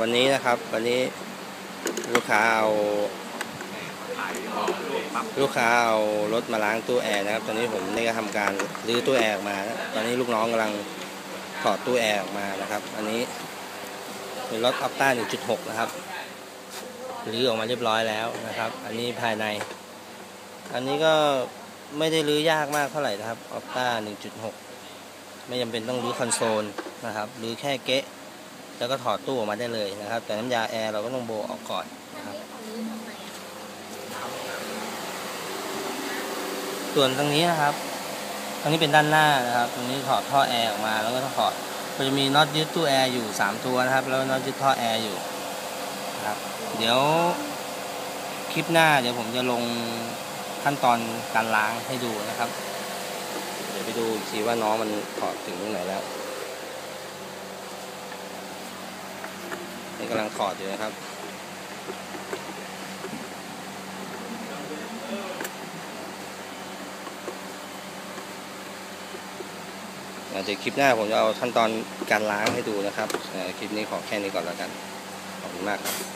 วันนี้นะครับวันนี้ลูกค้าเอาลูกค้าเอารถมาล้างตู้แอร์นะครับ ตอนนี้ผมได้ทำการรื้อตู้แอร์ออกมานะตอนนี้ลูกน้องกำลังถอดตู้แอร์ออกมานะครับ อันนี้เป็นรถอัปต้า 1.6 นะครับรื้อออกมาเรียบร้อยแล้วนะครับ อันนี้ภายใน อันนี้ก็ไม่ได้รื้อยากมากเท่าไหร่นะครับอัปต้า 1.6 ไม่จำเป็นต้องรื้อคอนโซลนะครับรื้อแค่เกะ แล้วก็ถอดตู้ออกมาได้เลยนะครับ แต่น้ำยาแอร์เราก็ต้องโบออกก่อนนะครับส่วนตรงนี้นะครับตรงนี้เป็นด้านหน้านะครับตรงนี้ถอดท่อแอร์ออกมาแล้วก็ถอดมันจะมีน็อตยึดตู้แอร์อยู่3ตัวนะครับ แล้วน็อตยึดท่อแอร์อยู่นะครับเดี๋ยวคลิปหน้าเดี๋ยวผมจะลงขั้นตอนการล้างให้ดูนะครับ เดี๋ยวไปดูอีกทีว่าน้องมันถอดถึงตรงไหนแล้ว นี่กำลังถอดอยู่นะครับเดี๋ยวคลิปหน้าผมจะเอาขั้นตอนการล้างให้ดูนะครับ คลิปนี้ขอแค่นี้ก่อนแล้วกัน ขอบคุณมากครับ